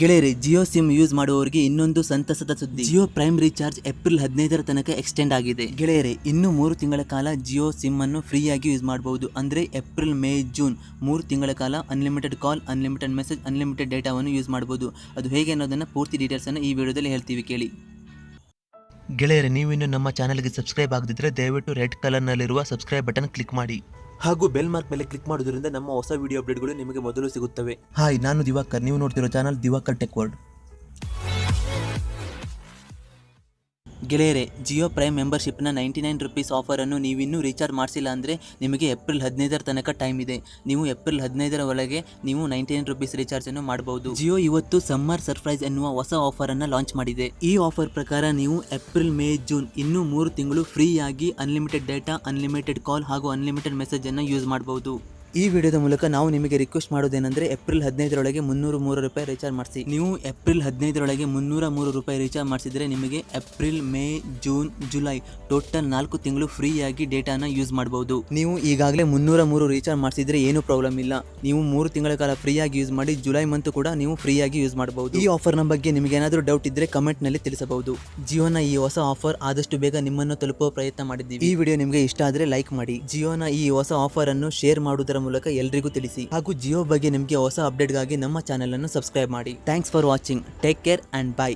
ಗೆಳೆಯರೆ Jio sim use ಮಾಡುವವರಿಗೆ ಇನ್ನೊಂದು ಸಂತಸದ ಸುದ್ದಿ. ಜಿಯೋ ಪ್ರೈಮ್ ರೀಚಾರ್ಜ್ ಏಪ್ರಿಲ್ ಹದಿನೈದರ ತನಕ ಎಕ್ಸ್ಟೆಂಡ್ ಆಗಿದೆ. ಗೆಳೆಯರೇ ಇನ್ನು ಮೂರು ತಿಂಗಳ ಕಾಲ ಜಿಯೋ ಸಿಮ್ ಅನ್ನು ಫ್ರೀಯಾಗಿ ಯೂಸ್ ಮಾಡಬಹುದು. ಅಂದ್ರೆ ಏಪ್ರಿಲ್ ಮೇ ಜೂನ್ ಮೂರು ತಿಂಗಳ ಕಾಲ unlimited call unlimited message unlimited ಡೇಟಾವನ್ನು ಯೂಸ್ ಮಾಡಬಹುದು. ಅದು ಹೇಗೆ ಅನ್ನೋದನ್ನ ಪೂರ್ತಿ ಡೀಟೇಲ್ಸ್ ಅನ್ನು ಈ ವಿಡಿಯೋದಲ್ಲಿ ಹೇಳ್ತೀವಿ ಕೇಳಿ. ಗೆಳೆಯರೇ ನೀವು ಇನ್ನು ನಮ್ಮ ಚಾನಲ್ಗೆ ಸಬ್ಸ್ಕ್ರೈಬ್ ಆಗದಿದ್ದರೆ ದಯವಿಟ್ಟು ರೆಡ್ ಕಲರ್ನಲ್ಲಿರುವ ಸಬ್ಸ್ಕ್ರೈಬ್ ಬಟನ್ ಕ್ಲಿಕ್ ಮಾಡಿ. ಹಾಗೂ ಬೆಲ್ ಮಾರ್ಕ್ ಮೇಲೆ ಕ್ಲಿಕ್ ಮಾಡೋದ್ರಿಂದ ನಮ್ಮ ಹೊಸ ವಿಡಿಯೋ ಅಪ್ಡೇಟ್ಗಳು ನಿಮಗೆ ಮೊದಲು ಸಿಗುತ್ತವೆ. ಹಾಯ್ ನಾನು ದಿವಾಕರ್. ನೀವು ನೋಡ್ತಿರೋ ಚಾನಲ್ ದಿವಾಕರ್ ಟೆಕ್ ವರ್ಲ್ಡ್ ಗೆಳೆಯರೆ, ಜಿಯೋ ಪ್ರೈಮ್ ಮೆಂಬರ್ಶಿಪ್ನ ನೈಂಟಿ ನೈನ್ ರುಪೀಸ್ ಆಫರನ್ನು ನೀವಿನ್ನೂ ರೀಚಾರ್ಜ್ ಮಾಡಿಸಿಲ್ಲ ಅಂದರೆ ನಿಮಗೆ ಏಪ್ರಿಲ್ ಹದಿನೈದರ ತನಕ ಟೈಮ್ ಇದೆ. ನೀವು ಏಪ್ರಿಲ್ ಹದಿನೈದರ ಒಳಗೆ ನೀವು ನೈಂಟಿ ನೈನ್ ರುಪೀಸ್ ರೀಚಾರ್ಜನ್ನು ಮಾಡಬಹುದು ಜಿಯೋ ಇವತ್ತು ಸಮ್ಮರ್ ಸರ್ಪ್ರೈಸ್ ಎನ್ನುವ ಹೊಸ ಆಫರನ್ನು ಲಾಂಚ್ ಮಾಡಿದೆ. ಈ ಆಫರ್ ಪ್ರಕಾರ ನೀವು ಏಪ್ರಿಲ್, ಮೇ, ಜೂನ್ ಇನ್ನೂ ಮೂರು ತಿಂಗಳು ಫ್ರೀಯಾಗಿ ಅನ್ಲಿಮಿಟೆಡ್ ಡೇಟಾ ಅನ್ಲಿಮಿಟೆಡ್ ಕಾಲ್ ಹಾಗೂ ಅನ್ಲಿಮಿಟೆಡ್ ಮೆಸೇಜನ್ನು ಯೂಸ್ ಮಾಡಬಹುದು ಈ ವಿಡಿಯೋದ ಮೂಲಕ ನಾವು ನಿಮಗೆ ರಿಕ್ವೆಸ್ಟ್ ಮಾಡೋದೇನೆಂದರೆ ಏಪ್ರಿಲ್ ಹದಿನೈದರೊಳಗೆ ಮುನ್ನೂರ ಮೂರು ರೂಪಾಯಿ ರೀಚಾರ್ಜ್ ಮಾಡಿಸಿ. ನೀವು ಏಪ್ರಿಲ್ ಹದಿನೈದರೊಳಗೆ ಮುನ್ನೂರ ಮೂರು ರೂಪಾಯಿ ರೀಚಾರ್ಜ್ ಮಾಡಿಸಿದರೆ ನಿಮಗೆ April May June July total ನಾಲ್ಕು ತಿಂಗಳು ಫ್ರೀಯಾಗಿ ಡೇಟಾನ ಯೂಸ್ ಮಾಡಬಹುದು ನೀವು ಈಗಾಗಲೇ ಮುನ್ನೂರ ಮೂರು ರೀಚಾರ್ಜ್ ಮಾಡಿಸಿದ್ರೆ ಏನು ಪ್ರಾಬ್ಲಮ್ ಇಲ್ಲ. ನೀವು ಮೂರು ತಿಂಗಳ ಕಾಲ ಫ್ರೀಯಾಗಿ ಯೂಸ್ ಮಾಡಿ ಜುಲೈ ಮಂತ್ ಕೂಡ ನೀವು ಫ್ರೀಯಾಗಿ ಯೂಸ್ ಮಾಡಬಹುದು ಈ ಆಫರ್ನ ಬಗ್ಗೆ ನಿಮಗೆ ಏನಾದರೂ ಡೌಟ್ ಇದ್ದರೆ ಕಮೆಂಟ್ನಲ್ಲಿ ತಿಳಿಸಬಹುದು. ಜಿಯೋನ ಈ ಹೊಸ ಆಫರ್ ಆದಷ್ಟು ಬೇಗ ನಿಮ್ಮನ್ನು ತಲುಪುವ ಪ್ರಯತ್ನ ಮಾಡಿದ್ದೀವಿ. ಈ ವಿಡಿಯೋ ನಿಮಗೆ ಇಷ್ಟ ಆದರೆ ಲೈಕ್ ಮಾಡಿ. ಜಿಯೋನ ಈ ಹೊಸ ಆಫರ್ ಅನ್ನು ಶೇರ್ ಮಾಡುವುದರ ಮೂಲಕ ಎಲ್ರಿಗೂ ತಿಳಿಸಿ. ಹಾಗೂ ಜಿಯೋ ಬಗ್ಗೆ ನಿಮಗೆ ಹೊಸ ಅಪ್ಡೇಟ್ಗಾಗಿ ನಮ್ಮ ಚಾನೆಲ್ ಅನ್ನು ಸಬ್ಸ್ಕ್ರೈಬ್ ಮಾಡಿ. Thanks for watching take care and bye